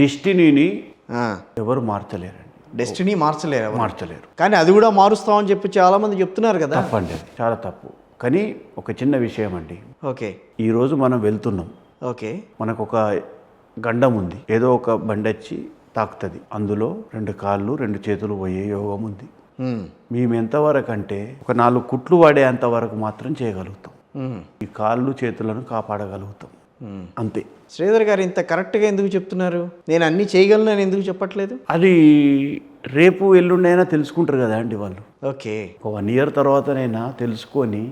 డెస్టినీని ఎవరు మార్చలేరండి. డెస్టినీ మార్చలేరు. మార్చలేరు. కానీ అది కూడా మారుస్తామని చెప్పి చాలా మంది చెప్తున్నారు కదా. తప్పండి అది చాలా తప్పు. కానీ ఒక చిన్న విషయం అండి ఓకే ఈరోజు మనం వెళ్తున్నాం. ఓకే. మనకు ఒక గండం ఉంది. ఏదో ఒక బండి వచ్చి తాకుతుంది. అందులో రెండు కాళ్ళు రెండు చేతులు పోయే యోగం ఉంది. మేము ఎంతవరకు అంటే ఒక నాలుగు కుట్లు వాడేంత వరకు మాత్రం చేయగలుగుతాం. ఈ కాళ్ళు చేతులను కాపాడగలుగుతాం. అంతే. శ్రీధర్ గారు ఇంత కరెక్ట్గా ఎందుకు చెప్తున్నారు? నేను అన్నీ చేయగలను అని ఎందుకు చెప్పట్లేదు? అది రేపు ఎల్లుండైనా తెలుసుకుంటారు కదా అండి వాళ్ళు. ఓకే. ఒక వన్ ఇయర్ తర్వాతనైనా తెలుసుకొని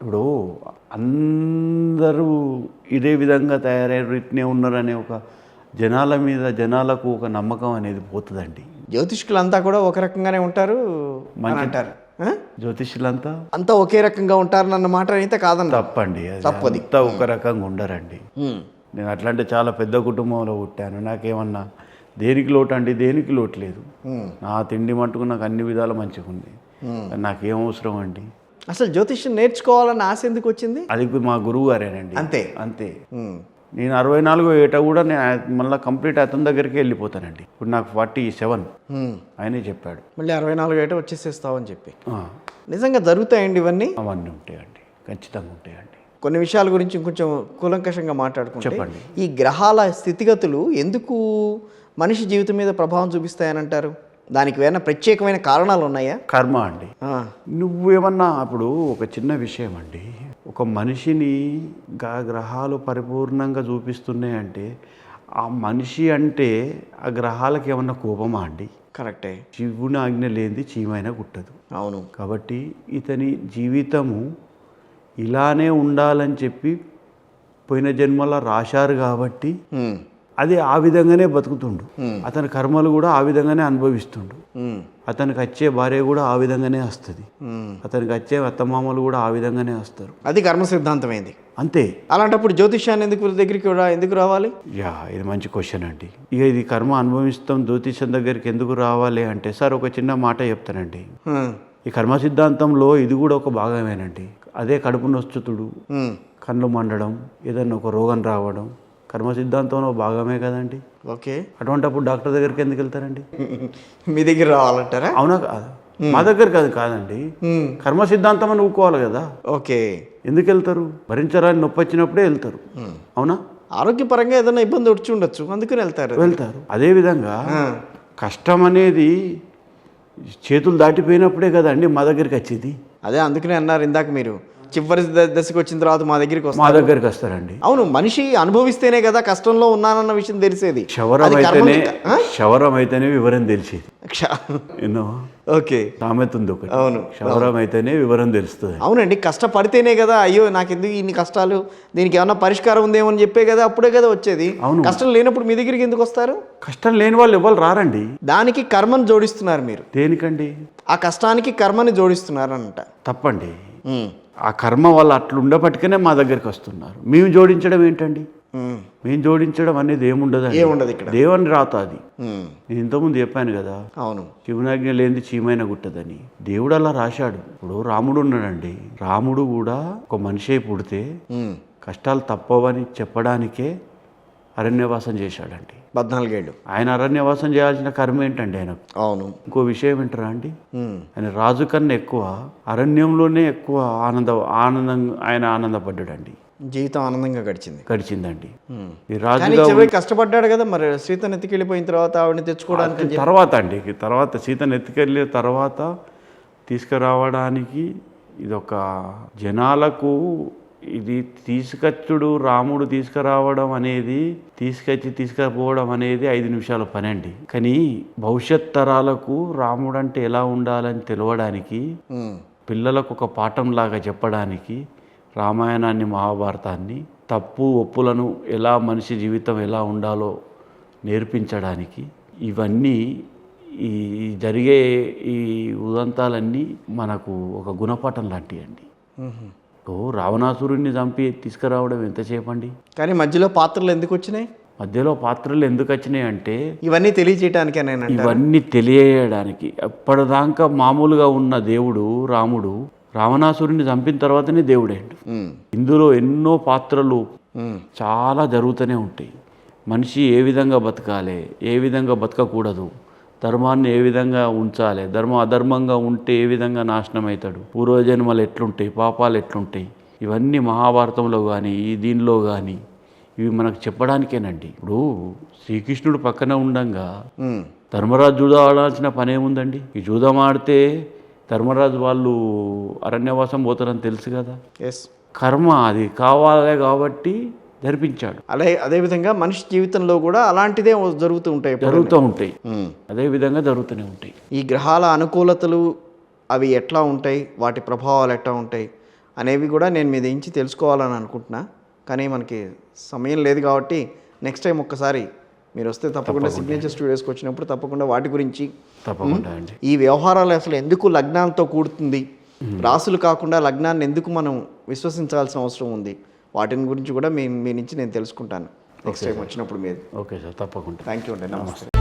ఇప్పుడు అందరూ ఇదే విధంగా తయారయ్యారు ఇట్నే ఉన్నారనే ఒక జనాల మీద జనాలకు ఒక నమ్మకం అనేది పోతుందండి. జ్యోతిష్కులంతా కూడా ఒక రకంగానే ఉంటారు అని అంటారు? జ్యోతిష్యులంతా? అంతా ఒకే రకంగా ఉంటారు అన్న మాట అయితే కాదన్న. తప్పండి అది తప్పది. అంతా ఒక రకంగా ఉండరండి. నేను అట్లాంటి చాలా పెద్ద కుటుంబంలో పుట్టాను. నాకేమన్నా దేనికి లోటు అండి దేనికి లోటు లేదు. నా తిండి మట్టుకు నాకు అన్ని విధాలు మంచిగా ఉంది. నాకేం అవసరం అండి? అసలు జ్యోతిష్యం నేర్చుకోవాలన్న ఆశ ఎందుకు వచ్చింది? అది మా గురువు గారేనండి. అంతే. అంతే. నేను అరవై నాలుగో ఏట కూడా నేను మళ్ళీ కంప్లీట్ అతని దగ్గరికి వెళ్ళిపోతానండి. ఇప్పుడు నాకు ఫార్టీ సెవెన్. ఆయనే చెప్పాడు. మళ్ళీ అరవై నాలుగు ఏట వచ్చేసేస్తావని చెప్పి. నిజంగా జరుగుతాయండి ఇవన్నీ? అవన్నీ ఉంటాయండి. ఖచ్చితంగా ఉంటాయండి. కొన్ని విషయాల గురించి ఇంకొంచెం కూలంకషంగా మాట్లాడుకుంటే చెప్పండి. ఈ గ్రహాల స్థితిగతులు ఎందుకు మనిషి జీవితం మీద ప్రభావం చూపిస్తాయని అంటారు? దానికి ఏమైనా ప్రత్యేకమైన కారణాలు ఉన్నాయా? కర్మ అండి. నువ్వేమన్నా అప్పుడు ఒక చిన్న విషయం అండి. ఒక మనిషిని గా గ్రహాలు పరిపూర్ణంగా చూపిస్తున్నాయంటే ఆ మనిషి అంటే ఆ గ్రహాలకు ఏమన్నా కోపమా అండి? కరెక్టే. శివుని ఆజ్ఞ లేనిది చీమైనా కుట్టదు. అవును. కాబట్టి ఇతని జీవితము ఇలానే ఉండాలని చెప్పి పోయిన జన్మలో రాశారు కాబట్టి అది ఆ విధంగానే బతుకుతుండు. అతని కర్మలు కూడా ఆ విధంగానే అనుభవిస్తుండు. ఉమ్, అతనికి వచ్చే భార్య కూడా ఆ విధంగానే వస్తుంది. ఉమ్. అతనికి వచ్చే అత్తమామలు కూడా ఆ విధంగానే వస్తారు. అది కర్మ సిద్ధాంతమైంది. అంతే. అలాంటప్పుడు జ్యోతిష్యాన్ని ఎందుకు దగ్గరికి కూడా ఎందుకు రావాలి? యా ఇది మంచి క్వశ్చన్ అండి. ఇక ఇది కర్మ అనుభవిస్తాం జ్యోతిషం దగ్గరికి ఎందుకు రావాలి అంటే సార్ ఒక చిన్న మాట చెప్తానండి. ఈ కర్మ సిద్ధాంతంలో ఇది కూడా ఒక భాగమేనండి. అదే కడుపు నొచ్చుతుడు కళ్ళు మండడం ఏదన్నా ఒక రోగం రావడం కర్మ సిద్ధాంతంలో భాగమే కదండి. ఓకే. అటువంటప్పుడు డాక్టర్ దగ్గరికి ఎందుకు వెళ్తారండి? మీ దగ్గర రావాలంటారా? అవునా కాదా. మా దగ్గర కాదు కాదండి. కర్మ సిద్ధాంతం అని ఊకోవాలి కదా. ఓకే. ఎందుకు వెళ్తారు? భరించరాని నొప్పి వచ్చినప్పుడే వెళ్తారు. అవునా? ఆరోగ్యపరంగా ఏదైనా ఇబ్బంది వచ్చి ఉండొచ్చు. అందుకని వెళ్తారు. వెళ్తారు. అదేవిధంగా ఆ, కష్టం అనేది చేతులు దాటిపోయినప్పుడే కదండి మా దగ్గరికి వచ్చేది. అదే అందుకనే అన్నారు ఇందాక మీరు. చివరి దశకు వచ్చిన తర్వాత మా దగ్గరికి మా వస్తారు. దగ్గరికి వస్తారండి. అవును మనిషి అనుభవిస్తేనే కదా కష్టంలో ఉన్నానన్న విషయం తెలిసేది. క్షవరం అయితేనే? క్షవరం అయితేనే వివరం తెలిసేది. ఓకే. సామెత ఉంది ఒకటి. అవును. క్షవరం అయితేనే వివరం తెలుస్తుంది. అవునండి కష్టపడితేనే కదా అయ్యో నాకు ఎందుకు ఇన్ని కష్టాలు? దీనికి ఏమన్నా పరిష్కారం ఉందేమో అని చెప్పే కదా అప్పుడే కదా వచ్చేది. అవును. కష్టం లేనప్పుడు మీ దగ్గరికి ఎందుకు వస్తారు? కష్టం లేని వాళ్ళు ఎవరు రారండి. దానికి కర్మని జోడిస్తున్నారు మీరు. దేనికండి? ఆ కష్టానికి కర్మని జోడిస్తున్నారు అంట తప్పండి ఆ కర్మ వాళ్ళు అట్లా ఉండబట్టుకనే మా దగ్గరికి వస్తున్నారు. మేము జోడించడం ఏంటండి? మేము జోడించడం అనేది ఏముండదు ఏముండదు ఇక్కడ. దేవుని రాత అది. నేను ఇంతకుముందు చెప్పాను కదా అవును. శివునాజ్ఞ లేనిది చీమైన గుట్టదని. దేవుడు అలా రాశాడు. ఇప్పుడు రాముడు ఉన్నాడండి. రాముడు కూడా ఒక మనిషి పుడితే కష్టాలు తప్పవని చెప్పడానికే అరణ్యవాసం చేశాడండి. పద్నాలుగేళ్ళు. ఆయన అరణ్యవాసం చేయాల్సిన కర్మ ఏంటండి ఆయనకు? అవును. ఇంకో విషయం ఏంటరా అండి? ఆయన రాజు కన్నా ఎక్కువ అరణ్యంలోనే ఎక్కువ ఆనంద ఆనందం ఆయన ఆనందపడ్డాడండి. జీవితం ఆనందంగా గడిచింది. గడిచిందండి. ఈ చివరికి కష్టపడ్డాడు కదా మరి సీతను ఎత్తుకెళ్ళిపోయిన తర్వాత ఆవిడని తెచ్చుకోవడానికి తర్వాత అండి. తర్వాత సీతను ఎత్తుకెళ్ళిన తర్వాత తీసుకురావడానికి ఇదొక జనాలకు ఇది తీసుకొచ్చుడు రాముడు తీసుకురావడం అనేది తీసుకొచ్చి తీసుకుపోవడం అనేది ఐదు నిమిషాల పని అండి కానీ భవిష్యత్ తరాలకు రాముడు అంటే ఎలా ఉండాలని తెలవడానికి పిల్లలకు ఒక పాఠంలాగా చెప్పడానికి రామాయణాన్ని మహాభారతాన్ని తప్పు ఒప్పులను ఎలా మనిషి జీవితం ఎలా ఉండాలో నేర్పించడానికి ఇవన్నీ ఈ జరిగే ఈ ఉదంతాలన్నీ మనకు ఒక గుణపాఠం లాంటివి అండి రావణాసురుణ్ణి చంపి తీసుకురావడం ఎంతసేపు అండి కానీ మధ్యలో పాత్రలు ఎందుకు వచ్చినాయి? మధ్యలో పాత్రలు ఎందుకు వచ్చినాయి అంటే ఇవన్నీ తెలియచేయటానికి నేను ఇవన్నీ తెలియడానికి అప్పటిదాకా మామూలుగా ఉన్న దేవుడు రాముడు రావణాసురుణ్ణి చంపిన తర్వాతనే దేవుడైండు ఇందులో ఎన్నో పాత్రలు చాలా జరుగుతూనే ఉంటాయి. మనిషి ఏ విధంగా బతకాలి ఏ విధంగా బతకకూడదు ధర్మాన్ని ఏ విధంగా ఉంచాలి? ధర్మం అధర్మంగా ఉంటే ఏ విధంగా నాశనం అవుతాడు పూర్వజన్మలు ఎట్లుంటాయి? పాపాలు ఎట్లుంటాయి? ఇవన్నీ మహాభారతంలో కానీ ఈ దీనిలో కానీ ఇవి మనకు చెప్పడానికేనండి. ఇప్పుడు శ్రీకృష్ణుడు పక్కన ఉండంగా ధర్మరాజు జూదం ఆడాల్సిన పని ఏముందండి ఈ జూదం ఆడితే ధర్మరాజు వాళ్ళు అరణ్యవాసం పోతారని తెలుసు కదా? ఎస్ కర్మ అది. కావాలి కాబట్టి జరిపించాడు అదే అదేవిధంగా మనిషి జీవితంలో కూడా అలాంటిదే జరుగుతూ ఉంటాయి. జరుగుతూ ఉంటాయి. ఉమ్. అదే విధంగా జరుగుతూనే ఉంటాయి. ఈ గ్రహాల అనుకూలతలు అవి ఎట్లా ఉంటాయి? వాటి ప్రభావాలు ఎట్లా ఉంటాయి? అనేవి కూడా నేను మీ నుంచి తెలుసుకోవాలని అనుకుంటున్నా. కానీ మనకి సమయం లేదు కాబట్టి నెక్స్ట్ టైం ఒక్కసారి మీరు వస్తే తప్పకుండా సిగ్నేచర్ స్టూడియోస్కి వచ్చినప్పుడు తప్పకుండా వాటి గురించి తప్పకుండా అండి. ఈ వ్యవహారాలు అసలు ఎందుకు లగ్నాలతో కూడుతుంది? రాసులు కాకుండా లగ్నాన్ని ఎందుకు మనం విశ్వసించాల్సిన అవసరం ఉంది? వాటిని గురించి కూడా మీ మీ నుంచి నేను తెలుసుకుంటాను. నెక్స్ట్ టైం వచ్చినప్పుడు మీరు. Okay sir. తప్పకుండా. థ్యాంక్ యూ అండి. నమస్తే.